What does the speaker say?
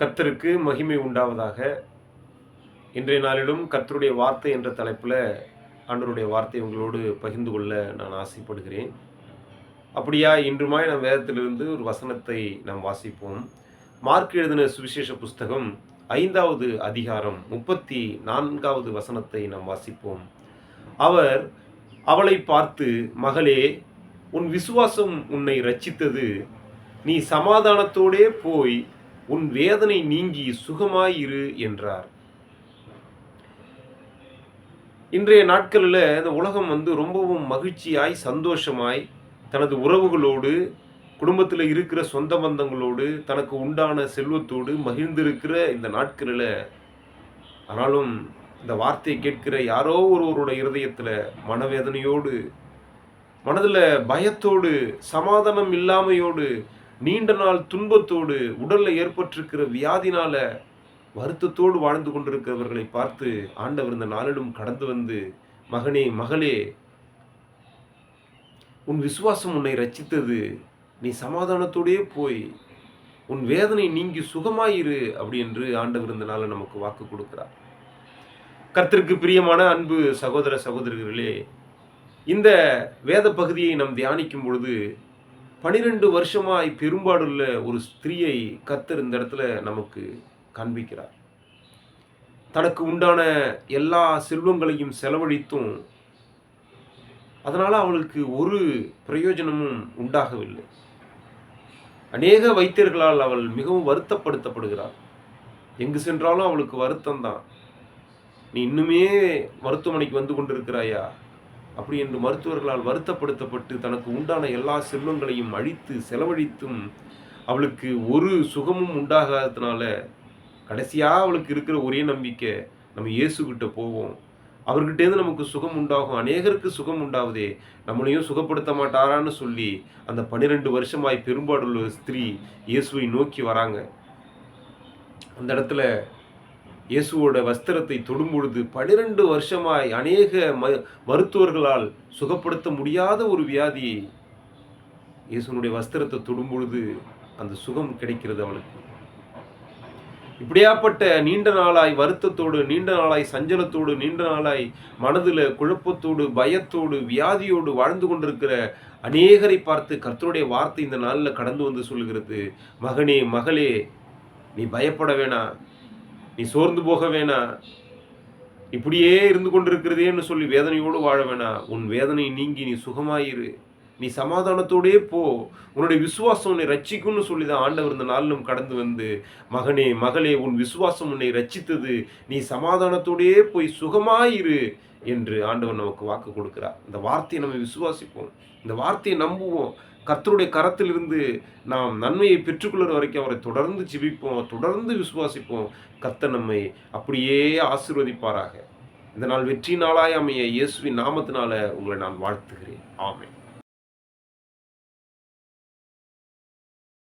கர்த்தருக்கு மகிமை உண்டாவதாக. இன்றைய நாளிலும் கர்த்தருடைய வார்த்தை என்ற தலைப்பில் அன்றருடைய வார்த்தை உங்களோடு பகிர்ந்து கொள்ள நான் ஆசைப்படுகிறேன். அப்படியா இன்றுமாய் நம் வேதத்திலிருந்து ஒரு வசனத்தை நாம் வாசிப்போம். மார்க் எழுதின சுவிசேஷ புஸ்தகம் ஐந்தாவது அதிகாரம் முப்பத்தி நான்காவது வசனத்தை நாம் வாசிப்போம். அவர் அவளை பார்த்து மகளே உன் விசுவாசம் உன்னை ரச்சித்தது நீ சமாதானத்தோடே போய் உன் வேதனை நீங்கி சுகமாயிரு என்றார். இன்றைய நாட்களில் இந்த உலகம் வந்து ரொம்பவும் மகிழ்ச்சியாய் சந்தோஷமாய் தனது உறவுகளோடு குடும்பத்தில் இருக்கிற சொந்த பந்தங்களோடு தனக்கு உண்டான செல்வத்தோடு மகிழ்ந்திருக்கிற இந்த நாட்களில் ஆனாலும் இந்த வார்த்தையை கேட்கிற யாரோ ஒருவரோட இருதயத்தில் மனவேதனையோடு மனதில் பயத்தோடு சமாதானம் இல்லாமையோடு நீண்ட நாள் துன்பத்தோடு உடலில் ஏற்பட்டிருக்கிற வியாதினால வருத்தத்தோடு வாழ்ந்து கொண்டிருக்கிறவர்களை பார்த்து ஆண்டவர் இந்த நாளிலும் கடந்து வந்து மகனே மகளே உன் விசுவாசம் உன்னை ரச்சித்தது நீ சமாதானத்தோடையே போய் உன் வேதனை நீங்கி சுகமாயிரு அப்படி என்று ஆண்டவர் இந்த நாளில் நமக்கு வாக்கு கொடுக்கிறார். கர்த்தருக்கு பிரியமான அன்பு சகோதர சகோதரர்களே இந்த வேத பகுதியை நாம் தியானிக்கும் பொழுது பனிரெண்டு வருஷமாய் பெரும்பாடுள்ள ஒரு ஸ்திரீயை கத்தர் இந்த இடத்துல நமக்கு காண்பிக்கிறார். தனக்கு உண்டான எல்லா செல்வங்களையும் செலவழித்தும் அதனால் அவளுக்கு ஒரு பிரயோஜனமும் உண்டாகவில்லை. அநேக வைத்தியர்களால் அவள் மிகவும் வருத்தப்படுத்தப்படுகிறாள். எங்கு சென்றாலும் அவளுக்கு வருத்தம் தான் நீ இன்னுமே மருத்துவமனைக்கு வந்து கொண்டிருக்கிறாயா? அப்படி என்று மருத்துவர்களால் வருத்தப்படுத்தப்பட்டு தனக்கு உண்டான எல்லா செல்வங்களையும் அழித்து செலவழித்தும் அவளுக்கு ஒரு சுகமும் உண்டாகாததுனால கடைசியாக அவளுக்கு இருக்கிற ஒரே நம்பிக்கை நம்ம இயேசுகிட்ட போவோம். அவர்கிட்டேருந்து நமக்கு சுகம் உண்டாகும் அநேகருக்கு சுகம் உண்டாவதே. நம்மளையும் சுகப்படுத்த மாட்டாரான்னு சொல்லி அந்த பன்னிரெண்டு வருஷமாய் பெரும்பாடுள்ள ஸ்திரீ இயேசுவை நோக்கி வராங்க. அந்த இடத்துல இயேசுவோட வஸ்திரத்தை தொடும்பொழுது பனிரெண்டு வருஷமாய் அநேக ம மருத்துவர்களால் சுகப்படுத்த முடியாத ஒரு வியாதி இயேசுனுடைய வஸ்திரத்தை தொடும்பொழுது அந்த சுகம் கிடைக்கிறது அவளுக்கு. இப்படியாப்பட்ட நீண்ட நாளாய் வருத்தத்தோடு நீண்ட நாளாய் சஞ்சலத்தோடு நீண்ட நாளாய் மனதில் குழப்பத்தோடு பயத்தோடு வியாதியோடு வாழ்ந்து கொண்டிருக்கிற அநேகரை பார்த்து கர்த்தருடைய வார்த்தை இந்த நாளில் கடந்து வந்து சொல்லுகிறது. மகனே மகளே நீ பயப்பட வேணாம். நீ சோர்ந்து போக வேணாம் இப்படியே இருந்து கொண்டிருக்கிறதேன்னு சொல்லி வேதனையோடு வாழ வேணாம் உன் வேதனை நீங்கி நீ சுகமாயிரு. நீ சமாதானத்தோடே போ. உன்னுடைய விசுவாசம் உன்னை ரட்சிக்கும்னு சொல்லி தான் ஆண்டவர் இந்த நாளிலும் கடந்து வந்து மகனே மகளே உன் விசுவாசம் உன்னை ரட்சித்தது. நீ சமாதானத்தோடே போய் சுகமாயிரு என்று ஆண்டவர் நமக்கு வாக்கு கொடுக்கிறார். இந்த வார்த்தையை நம்ம விசுவாசிப்போம். இந்த வார்த்தையை நம்புவோம். கர்த்தருடைய கரத்திலிருந்து நாம் நன்மையை பெற்றுக்கொள்கிற வரைக்கும் அவரை தொடர்ந்து ஜிபிப்போம் தொடர்ந்து விசுவாசிப்போம். கத்த நம்மை அப்படியே ஆசிர்வதிப்பாராக. இந்த நாள் வெற்றி நாளாய் அமைய இயேசுவின் நாமத்தினால உங்களை நான் வாழ்த்துகிறேன். ஆமை